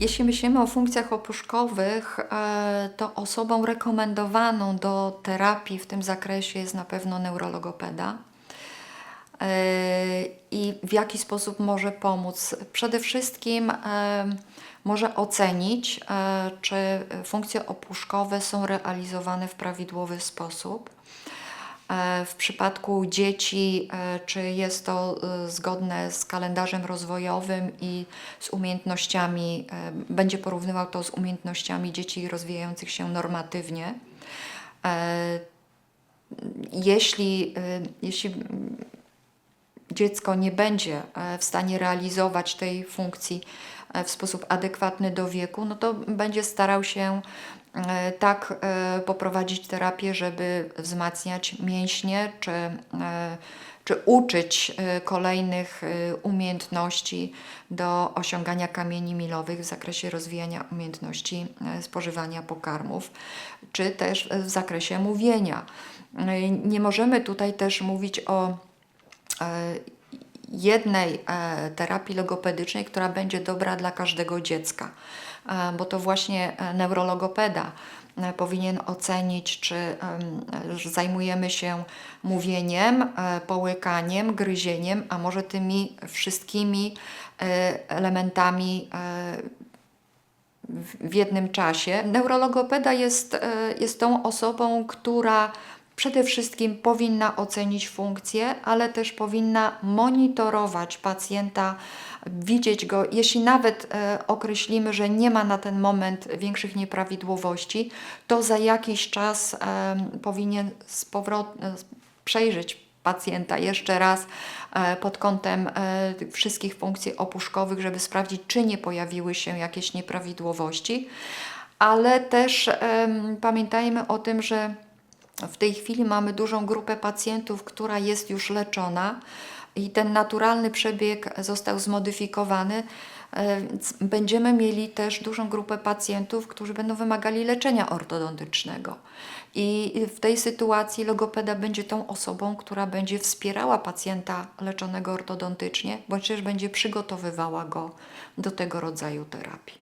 Jeśli myślimy o funkcjach opuszkowych, e, to osobą rekomendowaną do terapii w tym zakresie jest na pewno neurologopeda. E, I w jaki sposób może pomóc? Przede wszystkim e, może ocenić, czy funkcje opuszkowe są realizowane w prawidłowy sposób. E, W przypadku dzieci, e, czy jest to e, zgodne z kalendarzem rozwojowym i z umiejętnościami, będzie porównywał to z umiejętnościami dzieci rozwijających się normatywnie. Jeśli, jeśli dziecko nie będzie w stanie realizować tej funkcji w sposób adekwatny do wieku, no to będzie starał się e, tak e, poprowadzić terapię, żeby wzmacniać mięśnie, czy, e, czy uczyć e, kolejnych e, umiejętności do osiągania kamieni milowych w zakresie rozwijania umiejętności e, spożywania pokarmów, czy też w zakresie mówienia. E, Nie możemy tutaj też mówić o e, jednej e, terapii logopedycznej, która będzie dobra dla każdego dziecka, E, bo to właśnie e, neurologopeda powinien ocenić, czy zajmujemy się mówieniem, połykaniem, gryzieniem, a może tymi wszystkimi elementami w jednym czasie. Neurologopeda jest, jest tą osobą, która przede wszystkim powinna ocenić funkcję, ale też powinna monitorować pacjenta, widzieć go, jeśli nawet e, określimy, że nie ma na ten moment większych nieprawidłowości, to za jakiś czas em, powinien z powrotem przejrzeć pacjenta jeszcze raz e, pod kątem e, wszystkich funkcji opuszkowych, żeby sprawdzić, czy nie pojawiły się jakieś nieprawidłowości. Ale też pamiętajmy o tym, że w tej chwili mamy dużą grupę pacjentów, która jest już leczona i ten naturalny przebieg został zmodyfikowany. e, będziemy mieli też dużą grupę pacjentów, którzy będą wymagali leczenia ortodontycznego. I w tej sytuacji logopeda będzie tą osobą, która będzie wspierała pacjenta leczonego ortodontycznie, bądź też będzie przygotowywała go do tego rodzaju terapii.